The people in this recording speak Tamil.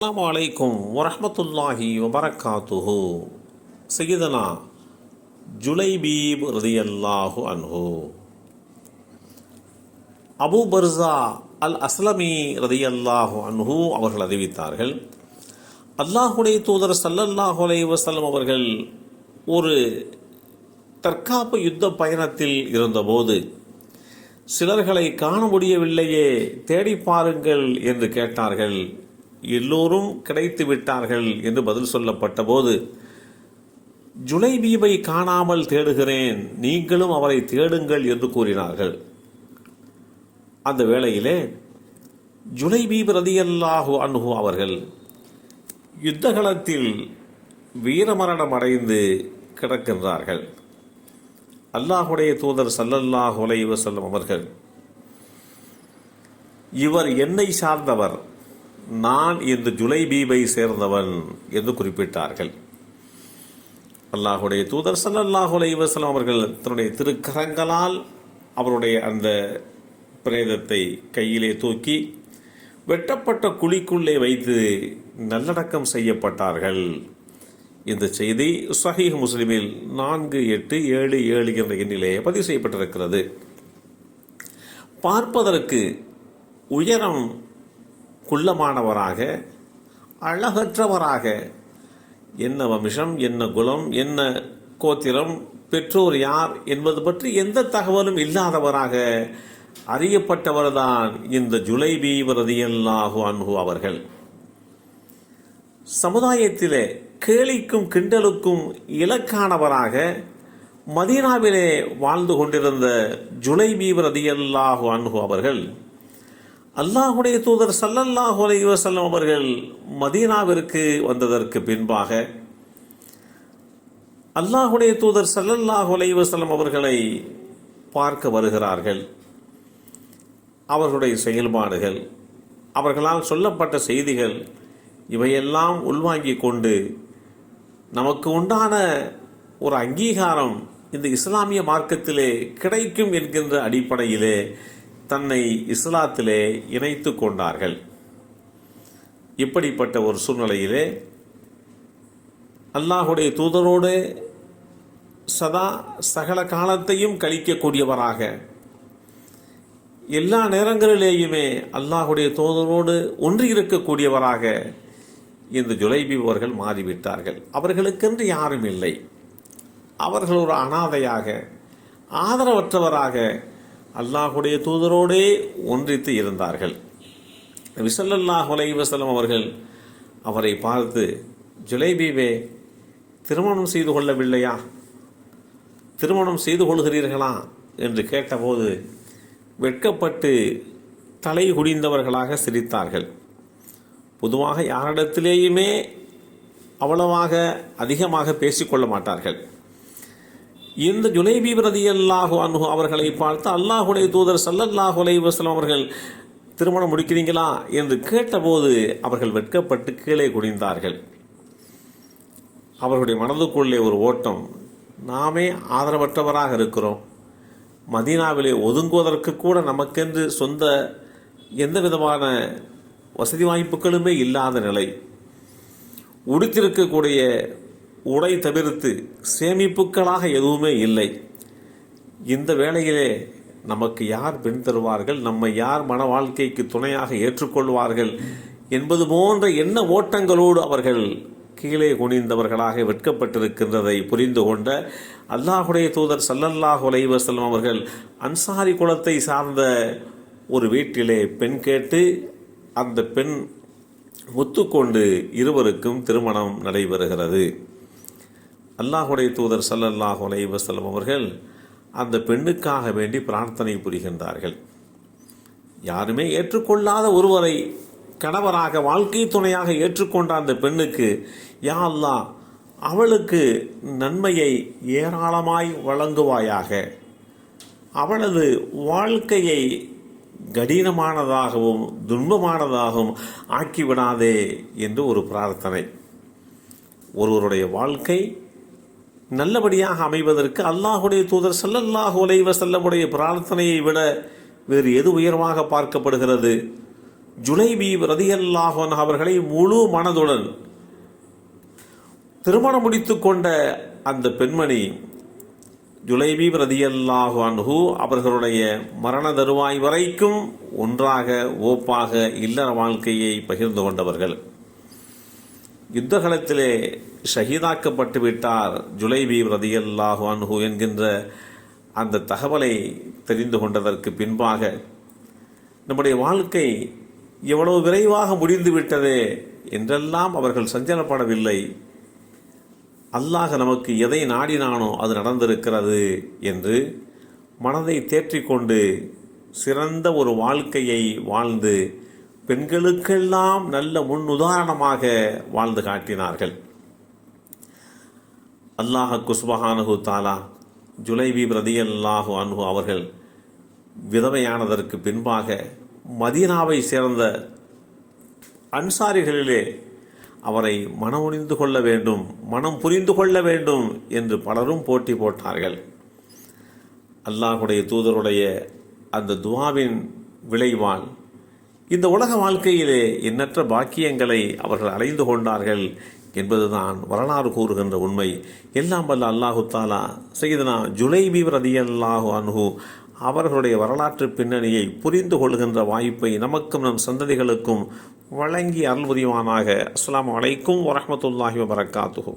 அஸ்ஸலாமு வலைக்கும் வரமத்துல்லாஹி வபரகாத்துஹு. சையதனா ஜுலைபீப் ரதியல்லாஹு அன்ஹு. அபூ பர்சா அல் அஸ்லமி ரதியல்லாஹு அன்ஹு அவர்கள் அறிவித்தார்கள் அல்லாஹுடைய தூதர் சல்லல்லாஹு அலை வஸல்லம் அவர்கள் ஒரு தற்காப்பு யுத்த பயணத்தில் இருந்தபோது சிலர்களை காண முடியவில்லையே தேடி பாருங்கள் என்று கேட்டார்கள். எல்லோரும் கிடைத்து விட்டார்கள் என்று பதில் சொல்லப்பட்ட போது ஜுலைபீபை காணாமல் தேடுகிறேன் நீங்களும் அவரை தேடுங்கள் என்று கூறினார்கள். அந்த வேளையிலே ஜுலைபீப் ரதியல்லாஹு அன்ஹு அவர்கள் யுத்தகலத்தில் வீரமரணம் அடைந்து கிடக்கின்றார்கள். அல்லாஹுடைய தூதர் சல்லல்லாஹு அலைவசல்லம் அவர்கள் இவர் என்னை சார்ந்தவர் நான் இந்த ஜுலைபீபை சேர்ந்தவன் என்று குறிப்பிட்டார்கள். அல்லாஹுடைய தூதர் சல்லல்லாஹு அலைஹி அவர்கள் தன்னுடைய திருக்கரங்களால் அவருடைய அந்த பிரேதத்தை கையிலே தூக்கி வெட்டப்பட்ட குழிக்குள்ளே வைத்து நல்லடக்கம் செய்யப்பட்டார்கள். இந்த செய்தி சஹீஹ் முஸ்லிமில் நான்கு எட்டு ஏழு ஏழு என்ற எண்ணிலே பதிவு செய்யப்பட்டிருக்கிறது. பார்ப்பதற்கு உயரம் குள்ளமானவராக அழகற்றவராக. என்ன வம்சம் என்ன குலம் என்ன கோத்திரம் பெற்றோர் யார் என்பது பற்றி எந்த தகவலும் இல்லாதவராக அறியப்பட்டவர்தான் இந்த ஜுலைபி ரதியல்லாஹு அன்ஹு அவர்கள். சமுதாயத்திலே கேலிக்கும் கிண்டலுக்கும் இலக்கானவராக மதீனாவிலே வாழ்ந்து கொண்டிருந்த ஜுலைபி ரதியல்லாஹு அன்ஹு அவர்கள் அல்லாஹுடைய தூதர் சல்லல்லாஹு அலைஹி வஸல்லம் அவர்கள் மதீனாவிற்கு வந்ததற்கு பின்பாக அல்லாஹுடைய தூதர் சல்லல்லாஹு அலைஹி வஸல்லம் அவர்களை பார்க்க வருகிறார்கள். அவர்களுடைய செயல்பாடுகள் அவர்களால் சொல்லப்பட்ட செய்திகள் இவையெல்லாம் உள்வாங்கிக் கொண்டு நமக்கு உண்டான ஒரு அங்கீகாரம் இந்த இஸ்லாமிய மார்க்கத்திலே கிடைக்கும் என்கின்ற அடிப்படையிலே தன்னை இஸ்லாத்திலே இணைத்து கொண்டார்கள். இப்படிப்பட்ட ஒரு சூழ்நிலையிலே அல்லாஹுடைய தூதரோடு சதா சகல காலத்தையும் கழிக்கக்கூடியவராக எல்லா நேரங்களிலேயுமே அல்லாஹுடைய தூதரோடு ஒன்றி இருக்கக்கூடியவராக இந்த ஜுலைபி அவர்கள் மாறிவிட்டார்கள். அவர்களுக்கென்று யாரும் இல்லை. அவர்கள் ஒரு அனாதையாக ஆதரவற்றவராக அல்லாஹுடைய தூதரோடே ஒன்றித்து இருந்தார்கள். விசல்லல்லாஹ் வசலம் அவர்கள் அவரை பார்த்து ஜுலைபீவே திருமணம் செய்து கொள்ளவில்லையா? திருமணம் செய்து கொள்கிறீர்களா? என்று கேட்டபோது வெட்கப்பட்டு தலை குடிந்தவர்களாக சிரித்தார்கள். பொதுவாக யாரிடத்திலேயுமே அவ்வளவாக அதிகமாக பேசிக்கொள்ள மாட்டார்கள். இந்த ஜுலைபி பிரதி அல்லாஹு அன்ஹு அவர்களை பார்த்து அல்லாஹுடைய தூதர் சல்லல்லாஹு அலைஹி வஸல்லம் அவர்கள் திருமணம் முடிக்கிறீங்களா? என்று கேட்டபோது அவர்கள் வெட்கப்பட்டு கீழே குனிந்தார்கள். அவர்களுடைய மனதுக்குள்ளே ஒரு ஓட்டம் நாமே ஆதரவற்றவராக இருக்கிறோம். மதீனாவிலே ஒதுங்குவதற்கு கூட நமக்கென்று சொந்த எந்த விதமான வசதி வாய்ப்புகளுமே இல்லாத நிலை. உடுத்திருக்கக்கூடிய உடை தவிர்த்து சேமிப்புகளாக எதுவுமே இல்லை. இந்த வேளையிலே நமக்கு யார் பெண் தருவார்கள்? நம்மை யார் மன வாழ்க்கைக்கு துணையாக ஏற்றுக்கொள்வார்கள்? என்பது போன்ற என்ன ஓட்டங்களோடு அவர்கள் கீழே குனிந்தவர்களாக வெட்கப்பட்டிருக்கின்றதை புரிந்து கொண்ட அல்லாஹுடைய தூதர் சல்லல்லாஹ் உலைவசல்லம் அவர்கள் அன்சாரி குலத்தை சார்ந்த ஒரு வீட்டிலே பெண் கேட்டு அந்த பெண் ஒத்துக்கொண்டு இருவருக்கும் திருமணம் நடைபெறுகிறது. அல்லாஹுடைய தூதர் சல்லல்லாஹ் அலைவசல்லம் அவர்கள் அந்த பெண்ணுக்காக வேண்டி பிரார்த்தனை புரிகின்றார்கள். யாருமே ஏற்றுக்கொள்ளாத ஒருவரை கணவராக வாழ்க்கை துணையாக ஏற்றுக்கொண்ட அந்த பெண்ணுக்கு யா அல்லா அவளுக்கு நன்மையை ஏராளமாய் வழங்குவாயாக. அவளது வாழ்க்கையை கடினமானதாகவும் துன்பமானதாகவும் ஆக்கிவிடாதே என்று ஒரு பிரார்த்தனை. ஒருவருடைய வாழ்க்கை நல்லபடியாக அமைவதற்கு அல்லாஹுடைய தூதர் சல்லல்லாஹு உலைவ செல்லமுடைய பிரார்த்தனையை விட வேறு எது உயர்வாக பார்க்கப்படுகிறது? ஜுலைபி ரதியல்லாஹன் அவர்களை முழு மனதுடன் திருமணம் முடித்து கொண்ட அந்த பெண்மணி ஜுலைபி ரதியல்லாஹு அன்ஹு அவர்களுடைய மரண தருவாய் வரைக்கும் ஒன்றாக ஓப்பாக இல்லற வாழ்க்கையை பகிர்ந்து கொண்டவர்கள். யுத்தகலத்திலே ஷஹீதாக்கப்பட்டு விட்டார் ஜுலைபி ரதியல்லாஹு அன்ஹு என்கின்ற அந்த தகவலை தெரிந்து கொண்டதற்கு பின்பாக நம்முடைய வாழ்க்கை எவ்வளவு விரைவாக முடிந்து விட்டதே என்றெல்லாம் அவர்கள் சஞ்சலப்படவில்லை. அல்லாஹ் நமக்கு எதை நாடினானோ அது நடந்திருக்கிறது என்று மனதை தேற்றிக்கொண்டு சிறந்த ஒரு வாழ்க்கையை வாழ்ந்து பெண்களுக்கெல்லாம் நல்ல முன் உதாரணமாக வாழ்ந்து காட்டினார்கள். அல்லாஹ் குஸ்பஹானு தாலா ஜுலைபி அல்லாஹு அன்ஹு அவர்கள் விதவையானதற்கு பின்பாக மதீனாவை சேர்ந்த அன்சாரிகளிலே அவரை மனமுனிந்து கொள்ள வேண்டும் மனம் புரிந்து கொள்ள வேண்டும் என்று பலரும் போட்டி போட்டார்கள். அல்லாஹுடைய தூதருடைய அந்த துவாவின் விளைவால் இந்த உலக வாழ்க்கையிலே எண்ணற்ற பாக்கியங்களை அவர்கள் அடைந்து கொண்டார்கள் என்பதுதான் வரலாறு கூறுகின்ற உண்மை. எல்லாம் வல்ல அல்லாஹு தாலா செய்தனா ஜுலைபி ரதியல்லாஹு அன்ஹு அவர்களுடைய வரலாற்று பின்னணியை புரிந்து கொள்கின்ற வாய்ப்பை நமக்கும் நம் சந்ததிகளுக்கும் வழங்கி அருள் புரிவானாக. அஸ்லாம் அலைக்கும் வரமத்துல்லாஹி வபரகாத்துஹு.